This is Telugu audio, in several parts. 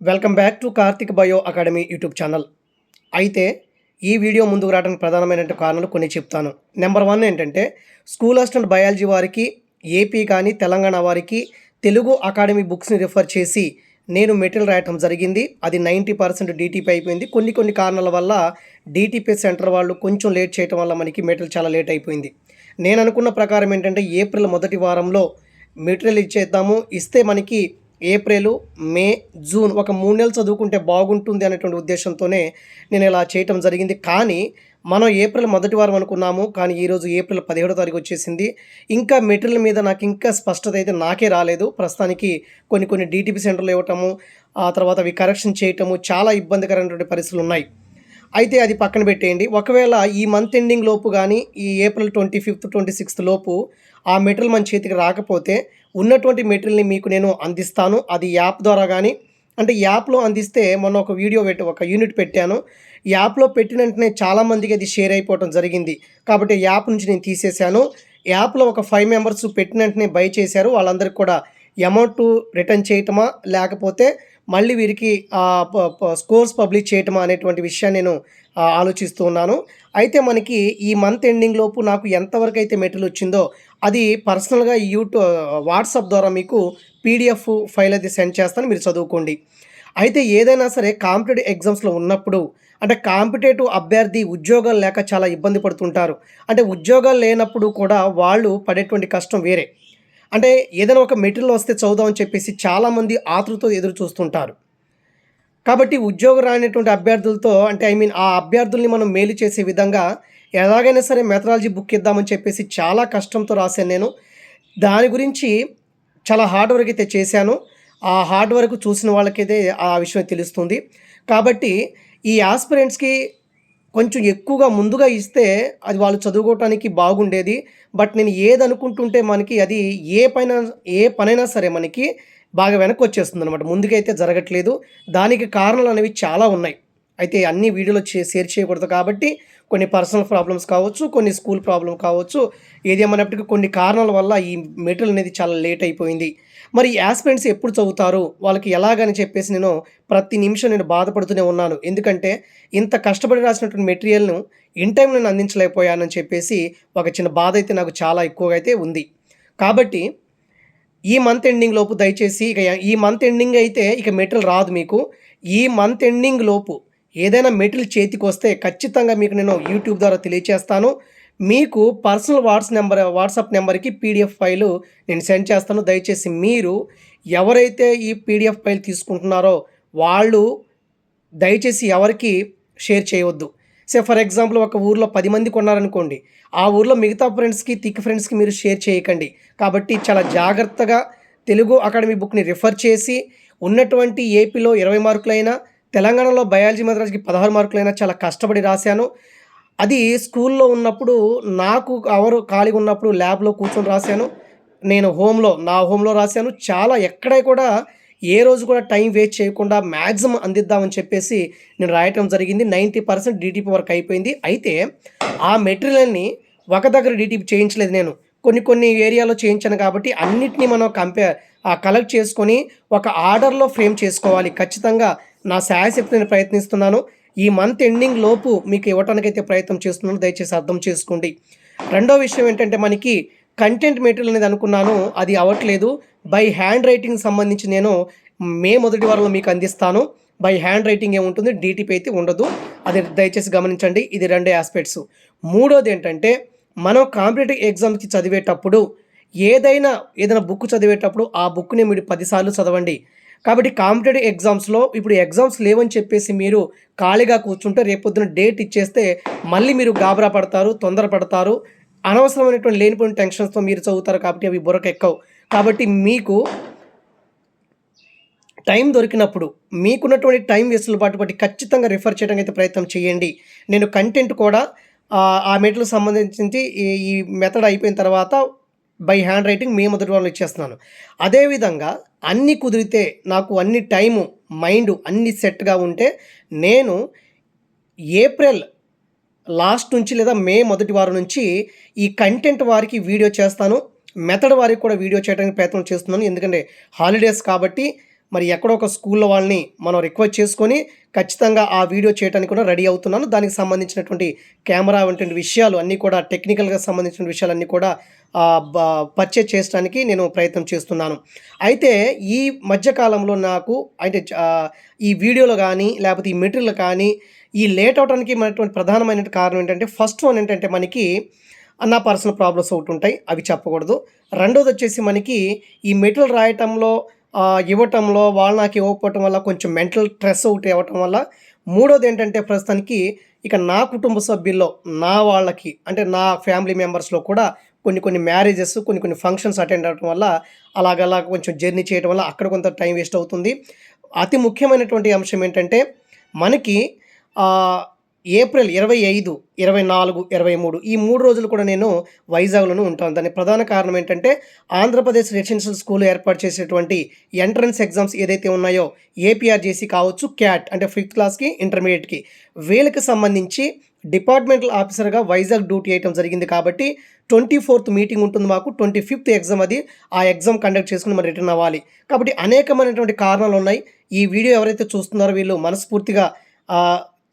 Welcome back to Karthik bio academy YouTube channel. అయితే ఈ వీడియో ముందుకు రావడానికి ప్రధానమైన కారణాలు కొన్ని చెప్తాను. నెంబర్ వన్ ఏంటంటే స్కూల్ అసిస్టెంట్ బయాలజీ వారికి ఏపీ కానీ తెలంగాణ వారికి తెలుగు అకాడమీ బుక్స్ని రిఫర్ చేసి నేను మెటీరియల్ రాయటం జరిగింది. అది నైంటీ పర్సెంట్ డీటీపీ అయిపోయింది. కొన్ని కొన్ని కారణాల వల్ల డీటీపీ సెంటర్ వాళ్ళు కొంచెం లేట్ చేయటం వల్ల మనకి మెటీరియల్ చాలా లేట్ అయిపోయింది. నేను అనుకున్న ప్రకారం ఏంటంటే ఏప్రిల్ మొదటి వారంలో మెటీరియల్ ఇచ్చేద్దాము. ఇస్తే మనకి ఏప్రిల్ మే జూన్ ఒక మూడు నెలలు చదువుకుంటే బాగుంటుంది అనేటువంటి ఉద్దేశంతోనే నేను ఇలా చేయటం జరిగింది. కానీ మనం ఏప్రిల్ మొదటి వారం అనుకున్నాము. కానీ ఈరోజు ఏప్రిల్ పదిహేడో తారీఖు వచ్చేసింది. ఇంకా మెటీరియల్ మీద నాకు ఇంకా స్పష్టత అయితే నాకే రాలేదు. ప్రస్తుతానికి కొన్ని కొన్ని డీటీపీ సెంటర్లు ఇవ్వటము ఆ తర్వాత అవి కరెక్షన్ చేయటము చాలా ఇబ్బందికరమైనటువంటి పరిస్థితులు ఉన్నాయి. అయితే అది పక్కన పెట్టేయండి. ఒకవేళ ఈ మంత్ ఎండింగ్ లోపు కానీ ఈ April twenty fifth twenty sixth లోపు ఆ మెటీరియల్ మన చేతికి రాకపోతే ఉన్నటువంటి మెటీరియల్ని మీకు నేను అందిస్తాను. అది యాప్ ద్వారా కానీ అంటే యాప్లో అందిస్తే మొన్న ఒక వీడియో పెట్టి ఒక యూనిట్ పెట్టాను. యాప్లో పెట్టిన వెంటనే చాలామందికి అది షేర్ అయిపోవడం జరిగింది. కాబట్టి యాప్ నుంచి నేను తీసేశాను. యాప్లో ఒక ఫైవ్ మెంబర్స్ పెట్టిన వెంటనే బై చేశారు. వాళ్ళందరికీ కూడా అమౌంట్ రిటర్న్ చేయటమా లేకపోతే మళ్ళీ వీరికి స్కోర్స్ పబ్లిష్ చేయటమా అనేటువంటి విషయాన్ని నేను ఆలోచిస్తూ ఉన్నాను. అయితే మనకి ఈ మంత్ ఎండింగ్ లోపు నాకు ఎంతవరకు అయితే మెటీరియల్ వచ్చిందో అది పర్సనల్గా యూట్యూబ్ వాట్సాప్ ద్వారా మీకు పీడిఎఫ్ ఫైల్ అయితే సెండ్ చేస్తాను మీరు చదువుకోండి. అయితే ఏదైనా సరే కాంపిటేటివ్ ఎగ్జామ్స్లో ఉన్నప్పుడు అంటే కాంపిటేటివ్ అభ్యర్థి ఉద్యోగాలు లేక చాలా ఇబ్బంది పడుతుంటారు. అంటే ఉద్యోగాలు లేనప్పుడు కూడా వాళ్ళు పడేటువంటి కష్టం వేరే. అంటే ఏదైనా ఒక మెటీరియల్ వస్తే చదువుదామని చెప్పేసి చాలామంది ఆతృతో ఎదురు చూస్తుంటారు. కాబట్టి ఉద్యోగం రానటువంటి అభ్యర్థులతో అంటే ఐ మీన్ ఆ అభ్యర్థుల్ని మనం మేలు చేసే విధంగా ఎలాగైనా సరే మెథడాలజీ బుక్ ఇద్దామని చెప్పేసి చాలా కష్టంతో రాశాను నేను. దాని గురించి చాలా హార్డ్ వర్క్ అయితే చేశాను. ఆ హార్డ్ వర్క్ చూసిన వాళ్ళకైతే ఆ విషయం తెలుస్తుంది. కాబట్టి ఈ ఆస్పిరెంట్స్కి కొంచెం ఎక్కువగా ముందుగా ఇస్తే అది వాళ్ళు చదువుకోవటానికి బాగుండేది. బట్ నేను ఏది అనుకుంటుంటే మనకి అది ఏ పైన ఏ పనైనా సరే మనకి బాగా వెనక్కి వచ్చేస్తుంది అనమాట ముందుకైతే జరగట్లేదు. దానికి కారణాలు అనేవి చాలా ఉన్నాయి. అయితే అన్ని వీడియోలో చే షేర్ చేయకూడదు కాబట్టి కొన్ని పర్సనల్ ప్రాబ్లమ్స్ కావచ్చు కొన్ని స్కూల్ ప్రాబ్లం కావచ్చు ఏదేమన్నప్పటికీ కొన్ని కారణాల వల్ల ఈ మెటీరియల్ అనేది చాలా లేట్ అయిపోయింది. మరి యాస్పిరెంట్స్ ఎప్పుడు చదువుతారు? వాళ్ళకి ఎలాగని చెప్పేసి నేను ప్రతి నిమిషం నేను బాధపడుతూనే ఉన్నాను. ఎందుకంటే ఇంత కష్టపడి రాసినటువంటి మెటీరియల్ను ఇన్ టైం నేను అందించలేకపోయానని చెప్పేసి ఒక చిన్న బాధ అయితే నాకు చాలా ఎక్కువగా అయితే ఉంది. కాబట్టి ఈ మంత్ ఎండింగ్ లోపు దయచేసి ఇక ఈ మంత్ ఎండింగ్ అయితే ఇక మెటీరియల్ రాదు మీకు. ఈ మంత్ ఎండింగ్ లోపు ఏదైనా మెటీరియల్ చేతికి వస్తే ఖచ్చితంగా మీకు నేను యూట్యూబ్ ద్వారా తెలియచేస్తాను. మీకు పర్సనల్ వాట్స్ నెంబర్ వాట్సాప్ నెంబర్కి పీడిఎఫ్ ఫైలు నేను సెండ్ చేస్తాను. దయచేసి మీరు ఎవరైతే ఈ పీడిఎఫ్ ఫైల్ తీసుకుంటున్నారో వాళ్ళు దయచేసి ఎవరికి షేర్ చేయవద్దు. సే ఫర్ ఎగ్జాంపుల్ ఒక ఊర్లో పది మంది కొన్నారనుకోండి ఆ ఊర్లో మిగతా ఫ్రెండ్స్కి తిక్ ఫ్రెండ్స్కి మీరు షేర్ చేయకండి. కాబట్టి చాలా జాగ్రత్తగా తెలుగు అకాడమీ బుక్ని రిఫర్ చేసి ఉన్నటువంటి ఏపీలో ఇరవై మార్కులైనా తెలంగాణలో బయాలజీ మద్రాస్కి పదహారు మార్కులైనా చాలా కష్టపడి రాశాను. అది స్కూల్లో ఉన్నప్పుడు నాకు ఎవరు ఖాళీగా ఉన్నప్పుడు ల్యాబ్లో కూర్చొని రాశాను. నేను హోమ్లో నా హోమ్లో రాశాను. చాలా ఎక్కడ కూడా ఏ రోజు కూడా టైం వేస్ట్ చేయకుండా మ్యాక్సిమం అందిద్దామని చెప్పేసి నేను రాయటం జరిగింది. నైంటీ పర్సెంట్ డీటీపీ వరకు అయిపోయింది. అయితే ఆ మెటీరియల్ని ఒక దగ్గర డీటీపీ చేయించలేదు నేను. కొన్ని కొన్ని ఏరియాలో చేయించాను కాబట్టి అన్నిటినీ మనం కంపేర్ కలెక్ట్ చేసుకొని ఒక ఆర్డర్లో ఫ్రేమ్ చేసుకోవాలి. ఖచ్చితంగా నా శాయశక్తి నేను ప్రయత్నిస్తున్నాను. ఈ మంత్ ఎండింగ్ లోపు మీకు ఇవ్వటానికైతే ప్రయత్నం చేస్తున్నాను. దయచేసి అర్థం చేసుకోండి. రెండో విషయం ఏంటంటే మనకి కంటెంట్ మెటీరియల్ అనేది అనుకున్నాను. అది అవ్వట్లేదు. బై హ్యాండ్ రైటింగ్ సంబంధించి నేను మే మొదటి వారంలో మీకు అందిస్తాను. బై హ్యాండ్ రైటింగ్ ఏముంటుంది? డీటీపీ అయితే ఉండదు. అది దయచేసి గమనించండి. ఇది రెండే ఆస్పెక్ట్స్. మూడోది ఏంటంటే మనం కాంపిటేటివ్ ఎగ్జామ్కి చదివేటప్పుడు ఏదైనా ఏదైనా బుక్ చదివేటప్పుడు ఆ బుక్ని మీరు పదిసార్లు చదవండి. కాబట్టి కాంపిటేటివ్ ఎగ్జామ్స్లో ఇప్పుడు ఎగ్జామ్స్ లేవని చెప్పేసి మీరు ఖాళీగా కూర్చుంటే రేపొద్దున డేట్ ఇచ్చేస్తే మళ్ళీ మీరు గాబరా పడతారు తొందర పడతారు. అనవసరమైనటువంటి లేనిపోయిన టెన్షన్స్తో మీరు చదువుతారు కాబట్టి అవి బుర్రకెక్కవు. కాబట్టి మీకు టైం దొరికినప్పుడు మీకున్నటువంటి టైం వెసులుబాటు బట్టి ఖచ్చితంగా రిఫర్ చేయడానికి అయితే ప్రయత్నం చేయండి. నేను కంటెంట్ కూడా ఆ, ఆ మెటీరియల్ సంబంధించి ఈ ఈ మెథడ్ అయిపోయిన తర్వాత బై హ్యాండ్ రైటింగ్ మే మొదటి వాళ్ళు ఇచ్చేస్తున్నాను. అదేవిధంగా అన్ని కుదిరితే నాకు అన్ని టైము మైండ్ అన్ని సెట్గా ఉంటే నేను ఏప్రిల్ లాస్ట్ నుంచి లేదా మే మొదటి వారం నుంచి ఈ కంటెంట్ వారికి వీడియో చేస్తాను. మెథడ్ వారికి కూడా వీడియో చేయడానికి ప్రయత్నం చేస్తున్నాను. ఎందుకంటే హాలిడేస్ కాబట్టి మరి ఎక్కడో ఒక స్కూల్లో వాళ్ళని మనం రిక్వెస్ట్ చేసుకొని ఖచ్చితంగా ఆ వీడియో చేయడానికి కూడా రెడీ అవుతున్నాను. దానికి సంబంధించినటువంటి కెమెరా వంటి విషయాలు అన్నీ కూడా టెక్నికల్గా సంబంధించిన విషయాలన్నీ కూడా పర్చేజ్ చేయడానికి నేను ప్రయత్నం చేస్తున్నాను. అయితే ఈ మధ్యకాలంలో నాకు అంటే ఈ వీడియోలో కానీ లేకపోతే ఈ మెటీరియల్ కానీ ఈ లేట్ అవడానికి మనటువంటి ప్రధానమైన కారణం ఏంటంటే ఫస్ట్ వన్ ఏంటంటే మనకి నా పర్సనల్ ప్రాబ్లమ్స్ ఒకటి ఉంటాయి అవి చెప్పకూడదు. రెండోది వచ్చేసి మనకి ఈ మెటీరియల్ రాయటంలో ఇవ్వటంలో వాళ్ళు నాకు ఇవ్వకపోవటం వల్ల కొంచెం మెంటల్ స్ట్రెస్ ఒకటి ఇవ్వటం వల్ల మూడోది ఏంటంటే ప్రస్తుతానికి ఇక నా కుటుంబ సభ్యుల్లో నా వాళ్ళకి అంటే నా ఫ్యామిలీ మెంబర్స్లో కూడా కొన్ని కొన్ని మ్యారేజెస్ కొన్ని కొన్ని ఫంక్షన్స్ అటెండ్ అవ్వడం వల్ల అలాగలా కొంచెం జర్నీ చేయడం వల్ల అక్కడ కొంత టైం వేస్ట్ అవుతుంది. అతి ముఖ్యమైనటువంటి అంశం ఏంటంటే మనకి ఏప్రిల్ ఇరవై ఐదు ఇరవై నాలుగు ఇరవై మూడు ఈ మూడు రోజులు కూడా నేను వైజాగ్లోనే ఉంటాను. దానికి ప్రధాన కారణం ఏంటంటే ఆంధ్రప్రదేశ్ రెసిడెన్షియల్ స్కూల్ ఏర్పాటు చేసేటువంటి ఎంట్రన్స్ ఎగ్జామ్స్ ఏదైతే ఉన్నాయో ఏపీఆర్జేసీ కావచ్చు క్యాట్ అంటే ఫిఫ్త్ క్లాస్కి ఇంటర్మీడియట్కి వీళ్ళకి సంబంధించి డిపార్ట్మెంటల్ ఆఫీసర్గా వైజాగ్ డ్యూటీ వేయటం జరిగింది కాబట్టి ట్వంటీ ఫోర్త్ మీటింగ్ ఉంటుంది మాకు. ట్వంటీ ఫిఫ్త్ ఎగ్జామ్ అది. ఆ ఎగ్జామ్ కండక్ట్ చేసుకుని మరి రిటర్న్ అవ్వాలి. కాబట్టి అనేకమైనటువంటి కారణాలు ఉన్నాయి. ఈ వీడియో ఎవరైతే చూస్తున్నారో వీళ్ళు మనస్ఫూర్తిగా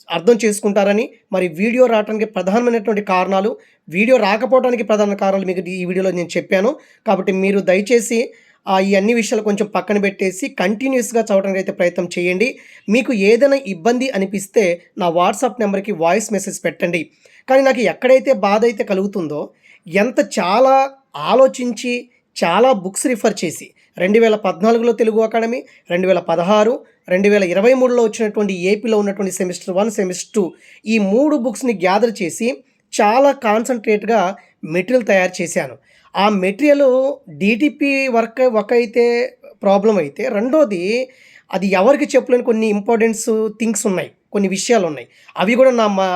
అర్థం చేసుకుంటారని మరి వీడియో రావడానికి ప్రధానమైనటువంటి కారణాలు వీడియో రాకపోవడానికి ప్రధాన కారణాలు మీకు ఈ వీడియోలో నేను చెప్పాను. కాబట్టి మీరు దయచేసి ఆ, ఈ అన్ని విషయాలు కొంచెం పక్కన పెట్టేసి కంటిన్యూస్గా చదవడానికి అయితే ప్రయత్నం చేయండి. మీకు ఏదైనా ఇబ్బంది అనిపిస్తే నా వాట్సాప్ నెంబర్కి వాయిస్ మెసేజ్ పెట్టండి. కానీ నాకు ఎక్కడైతే బాధ అయితే కలుగుతుందో ఎంత చాలా ఆలోచించి చాలా బుక్స్ రిఫర్ చేసి రెండు వేల పద్నాలుగులో తెలుగు అకాడమీ రెండు వేల పదహారు రెండు వేల ఇరవై మూడులో వచ్చినటువంటి ఏపీలో ఉన్నటువంటి సెమిస్టర్ వన్ సెమిస్టర్ టూ ఈ మూడు బుక్స్ని గ్యాదర్ చేసి చాలా కాన్సన్ట్రేట్గా మెటీరియల్ తయారు చేశాను. ఆ మెటీరియల్ డిటిపి వర్క్ ఒక అయితే ప్రాబ్లం అయితే రెండోది అది ఎవరికి చెప్పలేని కొన్ని ఇంపార్టెన్స్ థింగ్స్ ఉన్నాయి. కొన్ని విషయాలు ఉన్నాయి అవి కూడా నా మా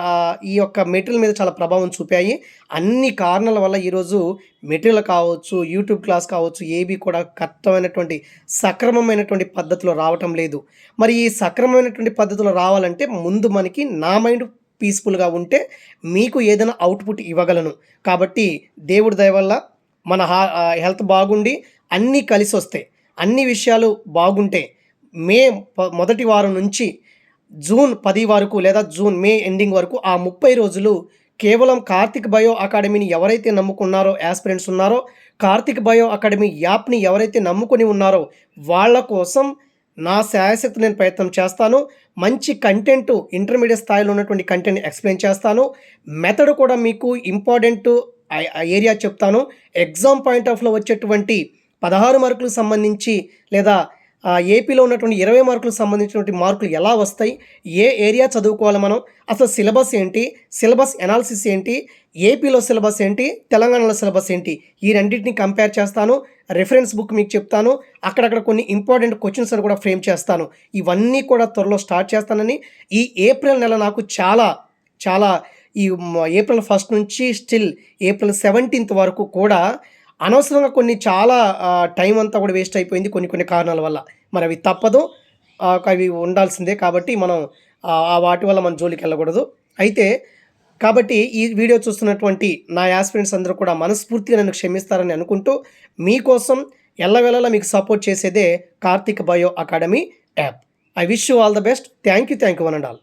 ఈ యొక్క మెటీరియల్ మీద చాలా ప్రభావం చూపాయి. అన్ని కారణాల వల్ల ఈరోజు మెటీరియల్ కావచ్చు యూట్యూబ్ క్లాస్ కావచ్చు ఏవి కూడా కష్టమైనటువంటి సక్రమమైనటువంటి పద్ధతిలో రావటం లేదు. మరి ఈ సక్రమమైనటువంటి పద్ధతిలో రావాలంటే ముందు మనకి నా మైండ్ పీస్ఫుల్గా ఉంటే మీకు ఏదైనా అవుట్పుట్ ఇవ్వగలను. కాబట్టి దేవుడి దయ వల్ల మన హా- హెల్త్ బాగుండి అన్నీ కలిసి వస్తాయి అన్ని విషయాలు బాగుంటే మే మొదటి వారం నుంచి జూన్ పది వరకు లేదా జూన్ మే ఎండింగ్ వరకు ఆ ముప్పై రోజులు కేవలం కార్తిక్ బయో అకాడమీని ఎవరైతే నమ్ముకున్నారో యాస్పిరెంట్స్ ఉన్నారో కార్తిక్ బయో అకాడమీ యాప్ని ఎవరైతే నమ్ముకొని ఉన్నారో వాళ్ళ కోసం నా శాయశక్తి నేను ప్రయత్నం చేస్తాను. మంచి కంటెంట్ ఇంటర్మీడియట్ స్థాయిలో ఉన్నటువంటి కంటెంట్ ఎక్స్ప్లెయిన్ చేస్తాను. మెథడ్ కూడా మీకు ఇంపార్టెంట్ ఏరియా చెప్తాను. ఎగ్జామ్ పాయింట్ ఆఫ్లో వచ్చేటువంటి పదహారు మార్కులకు సంబంధించి లేదా ఏపీలో ఉన్నటువంటి ఇరవై మార్కులకు సంబంధించినటువంటి మార్కులు ఎలా వస్తాయి? ఏ ఏరియా చదువుకోవాలి మనం? అసలు సిలబస్ ఏంటి? సిలబస్ ఎనాలిసిస్ ఏంటి? ఏపీలో సిలబస్ ఏంటి? తెలంగాణలో సిలబస్ ఏంటి? ఈ రెండింటిని కంపేర్ చేస్తాను. రెఫరెన్స్ బుక్ మీకు చెప్తాను. అక్కడక్కడ కొన్ని ఇంపార్టెంట్ క్వశ్చన్స్ అని కూడా ఫ్రేమ్ చేస్తాను. ఇవన్నీ కూడా త్వరలో స్టార్ట్ చేస్తానని. ఈ ఏప్రిల్ నెల నాకు చాలా చాలా ఈ ఏప్రిల్ ఫస్ట్ నుంచి స్టిల్ ఏప్రిల్ సెవెంటీన్త్ వరకు కూడా అనవసరంగా కొన్ని చాలా టైం అంతా కూడా వేస్ట్ అయిపోయింది కొన్ని కొన్ని కారణాల వల్ల. మరి అవి తప్పదు. అవి ఉండాల్సిందే కాబట్టి మనం ఆ ఆ వాటి వల్ల మన జోలికి వెళ్ళకూడదు. అయితే కాబట్టి ఈ వీడియో చూస్తున్నటువంటి నా యాస్పిరెంట్స్ అందరూ కూడా మనస్ఫూర్తిగా నన్ను క్షమిస్తారని అనుకుంటూ మీకోసం ఎల్లవేళలా మీకు సపోర్ట్ చేసేదే Karthik bio academy app. I wish you all the best thank you thank you one and all